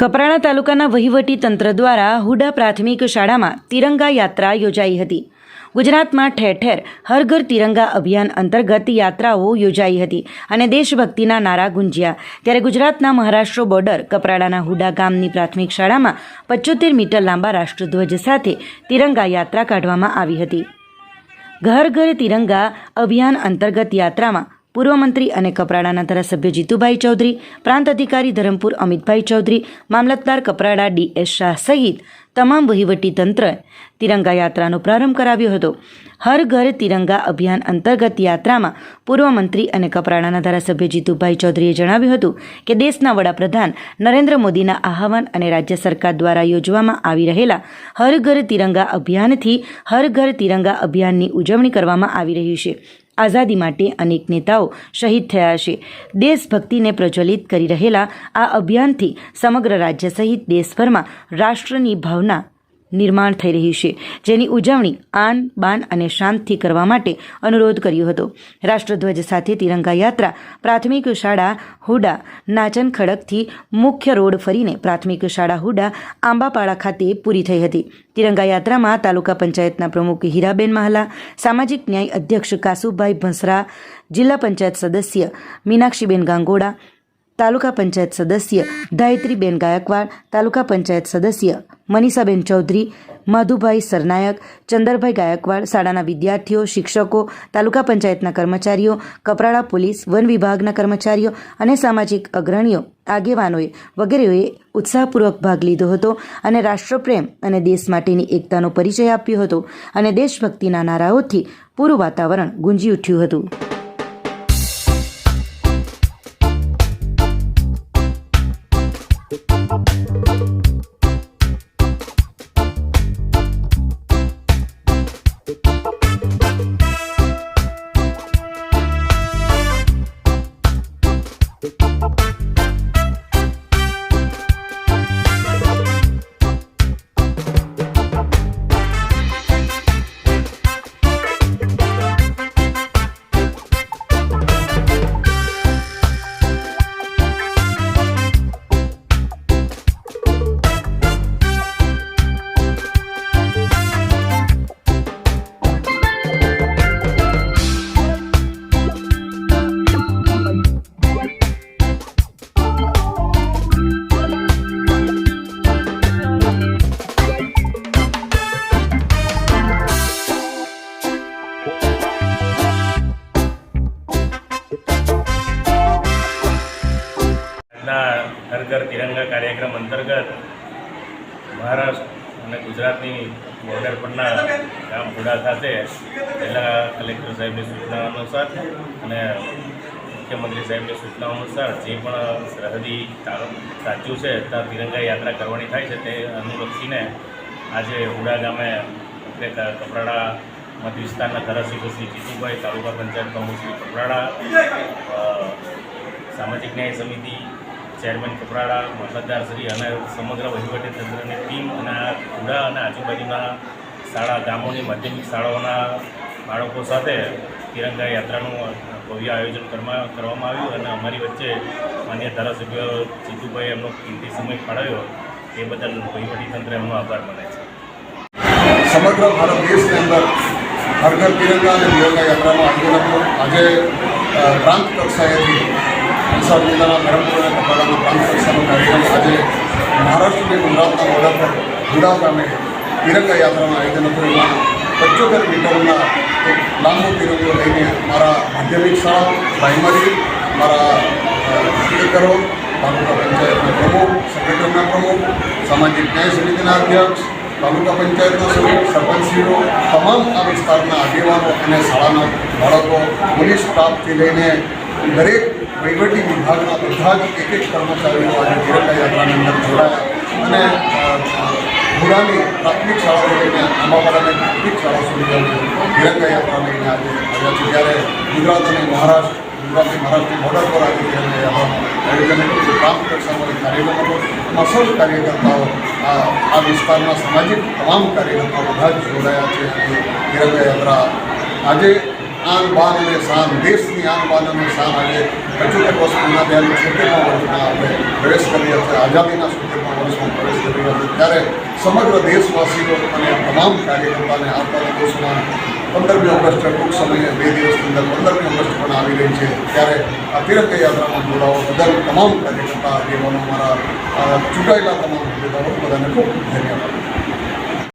કપરાણા તાલુકાના વહીવટી તંત્ર દ્વારા હુડા પ્રાથમિક શાળામાં તિરંગા યાત્રા યોજાઈ હતી. ગુજરાતમાં ઠેર ઠેર હર ઘર તિરંગા અભિયાન અંતર્ગત યાત્રાઓ યોજાઈ હતી અને દેશભક્તિના નારા ગુંજ્યા. ત્યારે ગુજરાતના મહારાષ્ટ્ર બોર્ડર કપરાડાના હુડા ગામની પ્રાથમિક શાળામાં પચોતેર મીટર લાંબા રાષ્ટ્રધ્વજ સાથે તિરંગા યાત્રા કાઢવામાં આવી હતી. ઘર ઘર તિરંગા અભિયાન અંતર્ગત યાત્રામાં પૂર્વ મંત્રી અને કપરાડાના ધારાસભ્ય જીતુભાઈ ચૌધરી, પ્રાંત અધિકારી ધરમપુર અમિતભાઈ ચૌધરી, મામલતદાર કપરાડા ડી એસ શાહ સહિત તમામ વહીવટી તંત્ર તિરંગા યાત્રાનો પ્રારંભ કરાવ્યો હતો. હર ઘર તિરંગા અભિયાન અંતર્ગત યાત્રામાં પૂર્વ મંત્રી અને કપરાડાના ધારાસભ્ય જીતુભાઈ ચૌધરીએ જણાવ્યું હતું કે દેશના વડાપ્રધાન નરેન્દ્ર મોદીના આહવાન અને રાજ્ય સરકાર દ્વારા યોજવામાં આવી રહેલા હર ઘર તિરંગા અભિયાનથી હર ઘર તિરંગા અભિયાનની ઉજવણી કરવામાં આવી રહી છે. આઝાદી માટે અનેક નેતાઓ શહીદ થયા છે. દેશભક્તિને પ્રજ્વલિત કરી રહેલા આ અભિયાનથી સમગ્ર રાજ્ય સહિત દેશભરમાં રાષ્ટ્રની ભાવના નિર્માણ થઈ રહી છે, જેની ઉજવણી આન, બાન અને શાંતથી કરવા માટે અનુરોધ કર્યો હતો. રાષ્ટ્રધ્વજ સાથે તિરંગા યાત્રા, પ્રાથમિક શાળા હુડા, નાચન ખડકથી મુખ્ય રોડ ફરીને પ્રાથમિક શાળા હુડા, આંબાપાડા ખાતે પૂરી થઈ હતી. તિરંગા યાત્રામાં તાલુકા પંચાયતના પ્રમુખ હીરાબેન મહાલા, સામાજિક ન્યાય અધ્યક્ષ કાસુભાઈ ભંસરા, જિલ્લા પંચાયત સદસ્ય મીનાક્ષીબેન ગાંગોડા તાલુકા પંચાયત સદસ્ય ધાયત્રીબેન ગાયકવાડ, તાલુકા પંચાયત સદસ્ય મનીષાબેન ચૌધરી, માધુભાઈ સરનાયક, ચંદરભાઈ ગાયકવાડ, શાળાના વિદ્યાર્થીઓ, શિક્ષકો, તાલુકા પંચાયતના કર્મચારીઓ, કપરાડા પોલીસ, વન વિભાગના કર્મચારીઓ અને સામાજિક અગ્રણીઓ, આગેવાનોએ વગેરેઓએ ઉત્સાહપૂર્વક ભાગ લીધો હતો અને રાષ્ટ્રપ્રેમ અને દેશ માટેની એકતાનો પરિચય આપ્યો હતો અને દેશભક્તિના નારાઓથી પૂરું વાતાવરણ ગુંજી ઉઠ્યું હતું. આજના હર ઘર તિરંગા કાર્યક્રમ અંતર્ગત મહારાષ્ટ્ર અને ગુજરાતની બોર્ડર પરના ગામ ભુડા ખાતે જિલ્લા કલેક્ટર સાહેબની સૂચના અનુસાર અને મુખ્યમંત્રી સાહેબની સૂચના અનુસાર જે પણ સરહદી રાજ્યો છે, ત્યાં તિરંગા યાત્રા કરવાની થાય છે, તે અનુલક્ષીને આજે હુડા ગામે એટલે કપરાડા મધ વિસ્તારના ધારાસભ્ય શ્રી જીતુભાઈ તાલુકા પંચાયત પ્રમુખ શ્રી કપરાડા સામાજિક ન્યાય સમિતિ ચેરમેન કપરાડા મામલતદાર શ્રી અને સમગ્ર વહીવટી તંત્રની ટીમ અને આ ઉડા અને આજુબાજુના શાળા, ગામોની માધ્યમિક શાળાઓના બાળકો સાથે તિરંગા યાત્રાનું ભવ્ય આયોજન કરવા કરવામાં આવ્યું અને અમારી વચ્ચે માન્ય ધારાસભ્ય જીતુભાઈ એમનો કિંમતી સમય ફાળવ્યો. એ બદલ વહીવટી તંત્ર એમનો આભાર માને છે. સમગ્ર ભારત દેશની અંદર હર ઘર તિરંગા અને તિરંગા યાત્રાનું આજે પ્રાંત કક્ષાએથી વલસાડ જિલ્લાના ધરમપુર અને કપરાડાના પ્રાંત કક્ષાનો કાર્યક્રમ આજે મહારાષ્ટ્ર ગુજરાતના બોર્ડર પર ગુડા ગામે તિરંગા યાત્રાનું આયોજન મીટરના એક લાંબો તિરંગો લઈને મારા માધ્યમિક શાળા પ્રાઇમરી, મારા સ્પીકરો તાલુકા પંચાયતના પ્રમુખ, સંગઠનના પ્રમુખ, સામાજિક ન્યાય સમિતિના અધ્યક્ષ, તાલુકા પંચાયતના સભ્યો, સરપંચશ્રીઓ, તમામ આ વિસ્તારના આગેવાનો અને શાળાના બાળકો, પોલીસ સ્ટાફથી લઈને દરેક વહીવટી વિભાગના બધા જ એક એક કર્મચારીઓ આજે તિરંગા યાત્રાની અંદર જોડાયા. અને અ, પ્રાથમિક શાળાઓ લઈને આંબાપાડાની પ્રાથમિક શાળા સુધી તિરંગા યાત્રા લઈને આજે આવ્યા છે જ્યારે ગુજરાત અને મહારાષ્ટ્ર ગુજરાતની મહારાષ્ટ્રની બોર્ડર પર આજે તિરંગા યાત્રાનું આયોજન હતું કક્ષાનો એક કાર્યક્રમ એમાં સૌ કાર્યકર્તાઓ આ વિસ્તારના સામાજિક તમામ કાર્યકર્તાઓ બધા જ જોડાયા છે. તિરંગા યાત્રા આજે આન બાન અને શાન દેશની આન બાન અને શાન આજે પચોતેર વર્ષ પૂર્ણ થયા છોતેરમાં વર્ષમાં આપણે પ્રવેશ કરીએ છીએ. આઝાદીના છોતેરમાં વર્ષમાં પ્રવેશ કરી રહ્યા છીએ. ત્યારે સમગ્ર દેશવાસીઓ અને તમામ કાર્યકર્તાને આવતા દિવસમાં પંદરમી ઓગસ્ટ ટૂંક સમયે બે દિવસની અંદર પંદરમી ઓગસ્ટ પણ આવી રહી છે. ત્યારે આ તીર્થયાત્રામાં યાત્રામાં જોડાવા બદલ તમામ કાર્યકર્તા, આગેવાનો, અમારા ચૂંટાયેલા તમામ હોદ્દેદારો બધાને ખૂબ ધન્યવાદ.